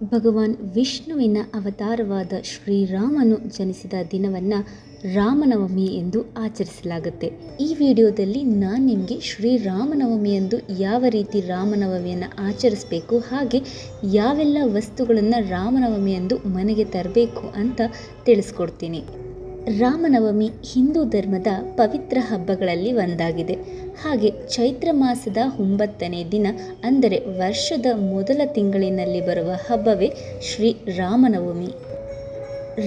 ಭಗವಾನ್ ವಿಷ್ಣುವಿನ ಅವತಾರವಾದ ಶ್ರೀರಾಮನು ಜನಿಸಿದ ದಿನವನ್ನು ರಾಮನವಮಿ ಎಂದು ಆಚರಿಸಲಾಗುತ್ತೆ. ಈ ವಿಡಿಯೋದಲ್ಲಿ ನಾನು ನಿಮಗೆ ಶ್ರೀರಾಮನವಮಿ ಎಂದು ಯಾವ ರೀತಿ ರಾಮನವಮಿಯನ್ನು ಆಚರಿಸಬೇಕು, ಹಾಗೆ ಯಾವೆಲ್ಲ ವಸ್ತುಗಳನ್ನು ರಾಮನವಮಿ ಎಂದು ಮನೆಗೆ ತರಬೇಕು ಅಂತ ತಿಳಿಸ್ಕೊಡ್ತೀನಿ. ರಾಮನವಮಿ ಹಿಂದೂ ಧರ್ಮದ ಪವಿತ್ರ ಹಬ್ಬಗಳಲ್ಲಿ ಒಂದಾಗಿದೆ. ಹಾಗೆ ಚೈತ್ರ ಮಾಸದ ಒಂಬತ್ತನೇ ದಿನ, ಅಂದರೆ ವರ್ಷದ ಮೊದಲ ತಿಂಗಳಿನಲ್ಲಿ ಬರುವ ಹಬ್ಬವೇ ಶ್ರೀ ರಾಮನವಮಿ.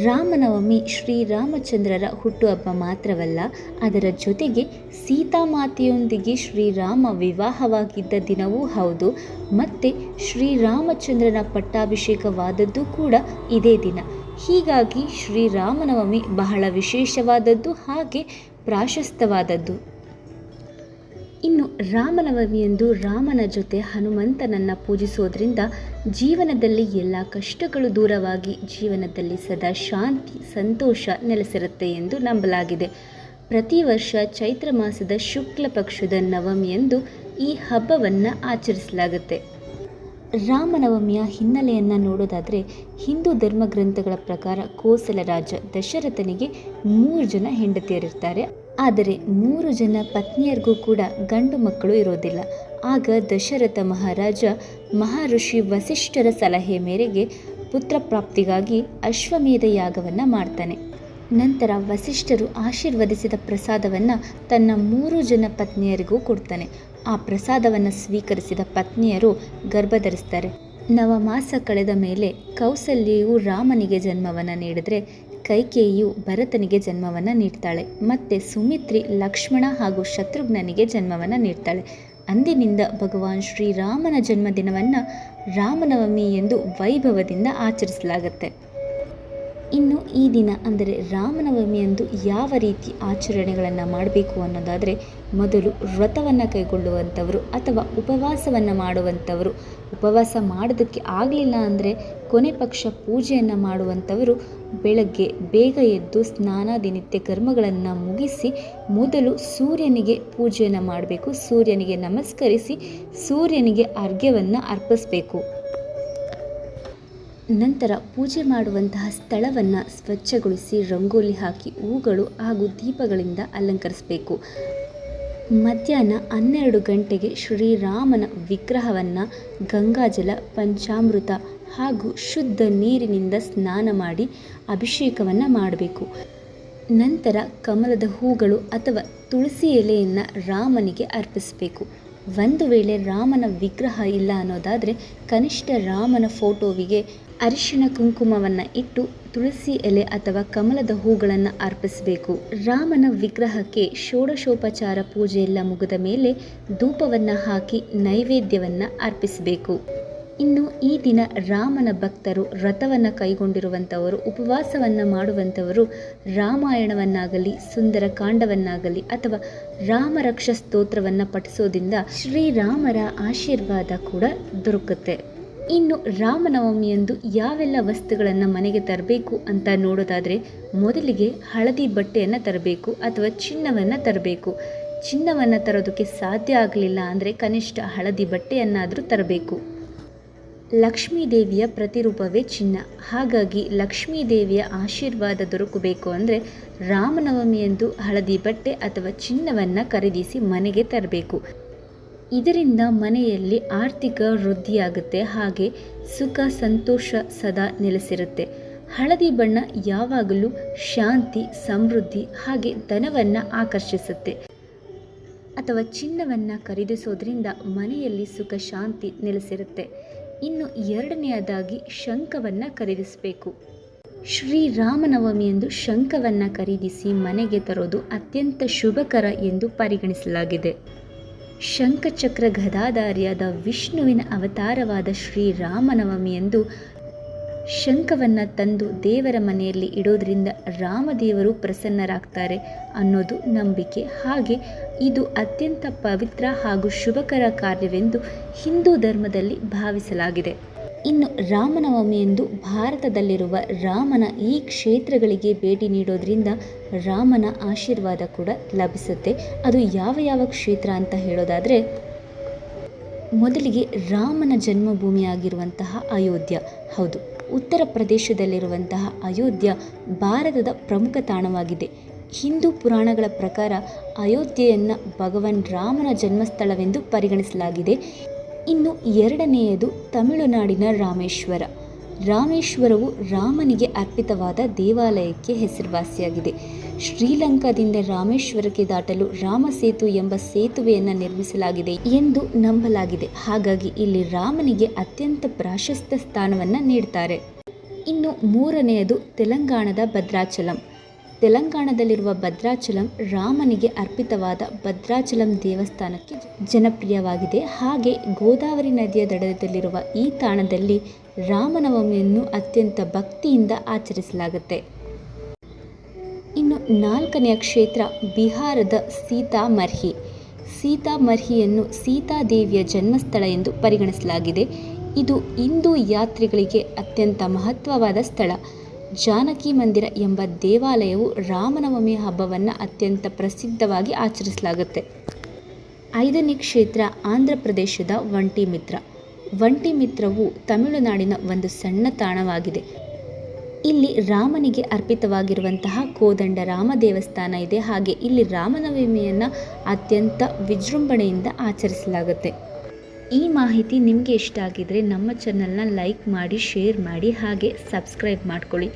ರಾಮನವಮಿ ಶ್ರೀರಾಮಚಂದ್ರರ ಹುಟ್ಟುಹಬ್ಬ ಮಾತ್ರವಲ್ಲ, ಅದರ ಜೊತೆಗೆ ಸೀತಾಮಾತೆಯೊಂದಿಗೆ ಶ್ರೀರಾಮ ವಿವಾಹವಾಗಿದ್ದ ದಿನವೂ ಹೌದು. ಮತ್ತು ಶ್ರೀರಾಮಚಂದ್ರನ ಪಟ್ಟಾಭಿಷೇಕವಾದದ್ದು ಕೂಡ ಇದೇ ದಿನ. ಹೀಗಾಗಿ ಶ್ರೀರಾಮನವಮಿ ಬಹಳ ವಿಶೇಷವಾದದ್ದು ಹಾಗೆ ಪ್ರಾಶಸ್ತವಾದದ್ದು. ಇನ್ನು ರಾಮನವಮಿಯಂದು ರಾಮನ ಜೊತೆ ಹನುಮಂತನನ್ನು ಪೂಜಿಸೋದ್ರಿಂದ ಜೀವನದಲ್ಲಿ ಎಲ್ಲ ಕಷ್ಟಗಳು ದೂರವಾಗಿ ಜೀವನದಲ್ಲಿ ಸದಾ ಶಾಂತಿ, ಸಂತೋಷ ನೆಲೆಸಿರುತ್ತೆ ಎಂದು ನಂಬಲಾಗಿದೆ. ಪ್ರತಿ ವರ್ಷ ಚೈತ್ರ ಮಾಸದ ಶುಕ್ಲ ಪಕ್ಷದ ನವಮಿಯಂದು ಈ ಹಬ್ಬವನ್ನು ಆಚರಿಸಲಾಗುತ್ತೆ. ರಾಮನವಮಿಯ ಹಿನ್ನೆಲೆಯನ್ನು ನೋಡೋದಾದರೆ ಹಿಂದೂ ಧರ್ಮ ಗ್ರಂಥಗಳ ಪ್ರಕಾರ ಕೋಸಲ ರಾಜ ದಶರಥನಿಗೆ ಮೂರು ಜನ ಹೆಂಡತಿಯರಿರ್ತಾರೆ. ಆದರೆ ಮೂರು ಜನ ಪತ್ನಿಯರಿಗೂ ಕೂಡ ಗಂಡು ಮಕ್ಕಳು ಇರೋದಿಲ್ಲ. ಆಗ ದಶರಥ ಮಹಾರಾಜ ಮಹರ್ಷಿ ವಸಿಷ್ಠರ ಸಲಹೆ ಮೇರೆಗೆ ಪುತ್ರ ಪ್ರಾಪ್ತಿಗಾಗಿ ಅಶ್ವಮೇಧ ಯಾಗವನ್ನು ಮಾಡ್ತಾನೆ. ನಂತರ ವಸಿಷ್ಠರು ಆಶೀರ್ವದಿಸಿದ ಪ್ರಸಾದವನ್ನು ತನ್ನ ಮೂರು ಜನ ಪತ್ನಿಯರಿಗೂ ಕೊಡ್ತಾನೆ. ಆ ಪ್ರಸಾದವನ್ನು ಸ್ವೀಕರಿಸಿದ ಪತ್ನಿಯರು ಗರ್ಭಧರಿಸ್ತಾರೆ. ನವಮಾಸ ಕಳೆದ ಮೇಲೆ ಕೌಸಲ್ಯೆಯು ರಾಮನಿಗೆ ಜನ್ಮವನ್ನು ನೀಡಿದರೆ ಕೈಕೇಯಿಯು ಭರತನಿಗೆ ಜನ್ಮವನ್ನು ನೀಡ್ತಾಳೆ. ಮತ್ತು ಸುಮಿತ್ರಿ, ಲಕ್ಷ್ಮಣ ಹಾಗೂ ಶತ್ರುಘ್ನನಿಗೆ ಜನ್ಮವನ್ನು ನೀಡ್ತಾಳೆ. ಅಂದಿನಿಂದ ಭಗವಾನ್ ಶ್ರೀರಾಮನ ಜನ್ಮದಿನವನ್ನು ರಾಮನವಮಿ ಎಂದು ವೈಭವದಿಂದ ಆಚರಿಸಲಾಗುತ್ತೆ. ಇನ್ನು ಈ ದಿನ ಅಂದರೆ ರಾಮನವಮಿಯಂದು ಯಾವ ರೀತಿ ಆಚರಣೆಗಳನ್ನು ಮಾಡಬೇಕು ಅನ್ನೋದಾದರೆ ಮೊದಲು ವ್ರತವನ್ನು ಕೈಗೊಳ್ಳುವಂಥವರು ಅಥವಾ ಉಪವಾಸವನ್ನು ಮಾಡುವಂಥವರು. ಉಪವಾಸ ಮಾಡೋದಕ್ಕೆ ಆಗಲಿಲ್ಲ ಅಂದರೆ ಕೊನೆ ಪಕ್ಷ ಪೂಜೆಯನ್ನು ಮಾಡುವಂಥವರು ಬೆಳಗ್ಗೆ ಬೇಗ ಎದ್ದು ಸ್ನಾನ ದಿನಿತ್ಯ ಕರ್ಮಗಳನ್ನು ಮುಗಿಸಿ ಮೊದಲು ಸೂರ್ಯನಿಗೆ ಪೂಜೆಯನ್ನು ಮಾಡಬೇಕು. ಸೂರ್ಯನಿಗೆ ನಮಸ್ಕರಿಸಿ ಸೂರ್ಯನಿಗೆ ಅರ್ಘ್ಯವನ್ನು ಅರ್ಪಿಸಬೇಕು. ನಂತರ ಪೂಜೆ ಮಾಡುವಂತಹ ಸ್ಥಳವನ್ನು ಸ್ವಚ್ಛಗೊಳಿಸಿ ರಂಗೋಲಿ ಹಾಕಿ ಹೂಗಳು ಹಾಗೂ ದೀಪಗಳಿಂದ ಅಲಂಕರಿಸಬೇಕು. ಮಧ್ಯಾಹ್ನ ಹನ್ನೆರಡು ಗಂಟೆಗೆ ಶ್ರೀರಾಮನ ವಿಗ್ರಹವನ್ನು ಗಂಗಾಜಲ, ಪಂಚಾಮೃತ ಹಾಗೂ ಶುದ್ಧ ನೀರಿನಿಂದ ಸ್ನಾನ ಮಾಡಿ ಅಭಿಷೇಕವನ್ನು ಮಾಡಬೇಕು. ನಂತರ ಕಮಲದ ಹೂಗಳು ಅಥವಾ ತುಳಸಿ ಎಲೆಯನ್ನು ರಾಮನಿಗೆ ಅರ್ಪಿಸಬೇಕು. ಒಂದು ವೇಳೆ ರಾಮನ ವಿಗ್ರಹ ಇಲ್ಲ ಅನ್ನೋದಾದರೆ ಕನಿಷ್ಠ ರಾಮನ ಫೋಟೋವಿಗೆ ಅರಿಶಿಣ ಕುಂಕುಮವನ್ನು ಇಟ್ಟು ತುಳಸಿ ಎಲೆ ಅಥವಾ ಕಮಲದ ಹೂಗಳನ್ನು ಅರ್ಪಿಸಬೇಕು. ರಾಮನ ವಿಗ್ರಹಕ್ಕೆ ಷೋಡಶೋಪಚಾರ ಪೂಜೆಯೆಲ್ಲ ಮುಗಿದ ಮೇಲೆ ಧೂಪವನ್ನು ಹಾಕಿ ನೈವೇದ್ಯವನ್ನು ಅರ್ಪಿಸಬೇಕು. ಇನ್ನು ಈ ದಿನ ರಾಮನ ಭಕ್ತರು ವ್ರತವನ್ನು ಕೈಗೊಂಡಿರುವಂಥವರು ಉಪವಾಸವನ್ನು ಮಾಡುವಂಥವರು ರಾಮಾಯಣವನ್ನಾಗಲಿ ಸುಂದರ ಕಾಂಡವನ್ನಾಗಲಿ ಅಥವಾ ರಾಮರಕ್ಷ ಸ್ತೋತ್ರವನ್ನು ಪಠಿಸೋದ್ರಿಂದ ಶ್ರೀರಾಮರ ಆಶೀರ್ವಾದ ಕೂಡ ದೊರಕುತ್ತೆ. ಇನ್ನು ರಾಮನವಮಿಯಂದು ಯಾವೆಲ್ಲ ವಸ್ತುಗಳನ್ನು ಮನೆಗೆ ತರಬೇಕು ಅಂತ ನೋಡೋದಾದರೆ ಮೊದಲಿಗೆ ಹಳದಿ ಬಟ್ಟೆಯನ್ನು ತರಬೇಕು ಅಥವಾ ಚಿನ್ನವನ್ನು ತರಬೇಕು. ಚಿನ್ನವನ್ನು ತರೋದಕ್ಕೆ ಸಾಧ್ಯ ಆಗಲಿಲ್ಲ ಅಂದರೆ ಕನಿಷ್ಠ ಹಳದಿ ಬಟ್ಟೆಯನ್ನಾದರೂ ತರಬೇಕು. ಲಕ್ಷ್ಮೀ ದೇವಿಯ ಪ್ರತಿರೂಪವೇ ಚಿನ್ನ. ಹಾಗಾಗಿ ಲಕ್ಷ್ಮೀ ದೇವಿಯ ಆಶೀರ್ವಾದ ದೊರಕಬೇಕು ಅಂದರೆ ರಾಮನವಮಿಯಂದು ಹಳದಿ ಬಟ್ಟೆ ಅಥವಾ ಚಿನ್ನವನ್ನು ಖರೀದಿಸಿ ಮನೆಗೆ ತರಬೇಕು. ಇದರಿಂದ ಮನೆಯಲ್ಲಿ ಆರ್ಥಿಕ ವೃದ್ಧಿಯಾಗುತ್ತೆ, ಹಾಗೆ ಸುಖ, ಸಂತೋಷ ಸದಾ ನೆಲೆಸಿರುತ್ತೆ. ಹಳದಿ ಬಣ್ಣ ಯಾವಾಗಲೂ ಶಾಂತಿ, ಸಮೃದ್ಧಿ, ಹಾಗೆ ಧನವನ್ನು ಆಕರ್ಷಿಸುತ್ತೆ. ಅಥವಾ ಚಿನ್ನವನ್ನು ಖರೀದಿಸೋದ್ರಿಂದ ಮನೆಯಲ್ಲಿ ಸುಖ, ಶಾಂತಿ ನೆಲೆಸಿರುತ್ತೆ. ಇನ್ನು ಎರಡನೆಯದಾಗಿ ಶಂಖವನ್ನು ಖರೀದಿಸಬೇಕು. ಶ್ರೀರಾಮನವಮಿಯಂದು ಶಂಖವನ್ನು ಖರೀದಿಸಿ ಮನೆಗೆ ತರೋದು ಅತ್ಯಂತ ಶುಭಕರ ಎಂದು ಪರಿಗಣಿಸಲಾಗಿದೆ. ಶಂಖಚಕ್ರ ಗದಾಧಾರಿಯಾದ ವಿಷ್ಣುವಿನ ಅವತಾರವಾದ ಶ್ರೀರಾಮನವಮಿಯಂದು ಶಂಖವನ್ನು ತಂದು ದೇವರ ಮನೆಯಲ್ಲಿ ಇಡೋದ್ರಿಂದ ರಾಮದೇವರು ಪ್ರಸನ್ನರಾಗ್ತಾರೆ ಅನ್ನೋದು ನಂಬಿಕೆ. ಹಾಗೆ ಇದು ಅತ್ಯಂತ ಪವಿತ್ರ ಹಾಗೂ ಶುಭಕರ ಕಾರ್ಯವೆಂದು ಹಿಂದೂ ಧರ್ಮದಲ್ಲಿ ಭಾವಿಸಲಾಗಿದೆ. ಇನ್ನು ರಾಮನವಮಿಯಂದು ಭಾರತದಲ್ಲಿರುವ ರಾಮನ ಈ ಕ್ಷೇತ್ರಗಳಿಗೆ ಭೇಟಿ ನೀಡೋದ್ರಿಂದ ರಾಮನ ಆಶೀರ್ವಾದ ಕೂಡ ಲಭಿಸುತ್ತೆ. ಅದು ಯಾವ ಯಾವ ಕ್ಷೇತ್ರ ಅಂತ ಹೇಳೋದಾದರೆ, ಮೊದಲಿಗೆ ರಾಮನ ಜನ್ಮಭೂಮಿಯಾಗಿರುವಂತಹ ಅಯೋಧ್ಯ. ಹೌದು, ಉತ್ತರ ಪ್ರದೇಶದಲ್ಲಿರುವಂತಹ ಅಯೋಧ್ಯ ಭಾರತದ ಪ್ರಮುಖ ತಾಣವಾಗಿದೆ. ಹಿಂದೂ ಪುರಾಣಗಳ ಪ್ರಕಾರ ಅಯೋಧ್ಯೆಯನ್ನು ಭಗವಾನ್ ರಾಮನ ಜನ್ಮಸ್ಥಳವೆಂದು ಪರಿಗಣಿಸಲಾಗಿದೆ. ಇನ್ನು ಎರಡನೆಯದು ತಮಿಳುನಾಡಿನ ರಾಮೇಶ್ವರ. ರಾಮೇಶ್ವರವು ರಾಮನಿಗೆ ಅರ್ಪಿತವಾದ ದೇವಾಲಯಕ್ಕೆ ಹೆಸರುವಾಸಿಯಾಗಿದೆ. ಶ್ರೀಲಂಕಾದಿಂದ ರಾಮೇಶ್ವರಕ್ಕೆ ದಾಟಲು ರಾಮ ಸೇತು ಎಂಬ ಸೇತುವೆಯನ್ನು ನಿರ್ಮಿಸಲಾಗಿದೆ ಎಂದು ನಂಬಲಾಗಿದೆ. ಹಾಗಾಗಿ ಇಲ್ಲಿ ರಾಮನಿಗೆ ಅತ್ಯಂತ ಪ್ರಾಶಸ್ತ್ಯ ಸ್ಥಾನವನ್ನು ನೀಡ್ತಾರೆ. ಇನ್ನು ಮೂರನೆಯದು ತೆಲಂಗಾಣದ ಭದ್ರಾಚಲಂ. ತೆಲಂಗಾಣದಲ್ಲಿರುವ ಭದ್ರಾಚಲಂ ರಾಮನಿಗೆ ಅರ್ಪಿತವಾದ ಭದ್ರಾಚಲಂ ದೇವಸ್ಥಾನಕ್ಕೆ ಜನಪ್ರಿಯವಾಗಿದೆ. ಹಾಗೆ ಗೋದಾವರಿ ನದಿಯ ದಡದಲ್ಲಿರುವ ಈ ತಾಣದಲ್ಲಿ ರಾಮನವಮಿಯನ್ನು ಅತ್ಯಂತ ಭಕ್ತಿಯಿಂದ ಆಚರಿಸಲಾಗುತ್ತೆ. ಇನ್ನು ನಾಲ್ಕನೆಯ ಕ್ಷೇತ್ರ ಬಿಹಾರದ ಸೀತಾಮರ್ಹಿ. ಸೀತಾಮರ್ಹಿಯನ್ನು ಸೀತಾದೇವಿಯ ಜನ್ಮಸ್ಥಳ ಎಂದು ಪರಿಗಣಿಸಲಾಗಿದೆ. ಇದು ಹಿಂದೂ ಯಾತ್ರಿಗಳಿಗೆ ಅತ್ಯಂತ ಮಹತ್ವವಾದ ಸ್ಥಳ. ಜಾನಕಿ ಮಂದಿರ ಎಂಬ ದೇವಾಲಯವು ರಾಮನವಮಿ ಹಬ್ಬವನ್ನು ಅತ್ಯಂತ ಪ್ರಸಿದ್ಧವಾಗಿ ಆಚರಿಸಲಾಗುತ್ತೆ. ಐದನೇ ಕ್ಷೇತ್ರ ಆಂಧ್ರ ಪ್ರದೇಶದ ಒಂಟಿಮಿತ್ರ ಒಂಟಿಮಿತ್ರವು ತಮಿಳುನಾಡಿನ ಒಂದು ಸಣ್ಣ ತಾಣವಾಗಿದೆ. ಇಲ್ಲಿ ರಾಮನಿಗೆ ಅರ್ಪಿತವಾಗಿರುವಂತಹ ಕೋದಂಡ ರಾಮ ದೇವಸ್ಥಾನ ಇದೆ. ಹಾಗೆ ಇಲ್ಲಿ ರಾಮನವಮಿಯನ್ನು ಅತ್ಯಂತ ವಿಜೃಂಭಣೆಯಿಂದ ಆಚರಿಸಲಾಗುತ್ತೆ. ಈ ಮಾಹಿತಿ ನಿಮಗೆ ಇಷ್ಟ ಆಗಿದ್ರೆ ನಮ್ಮ ಚಾನಲ್ನ ಲೈಕ್ ಮಾಡಿ ಶೇರ್ ಮಾಡಿ ಹಾಗೆ ಸಬ್ಸ್ಕ್ರೈಬ್ ಮಾಡ್ಕೊಳ್ಳಿ.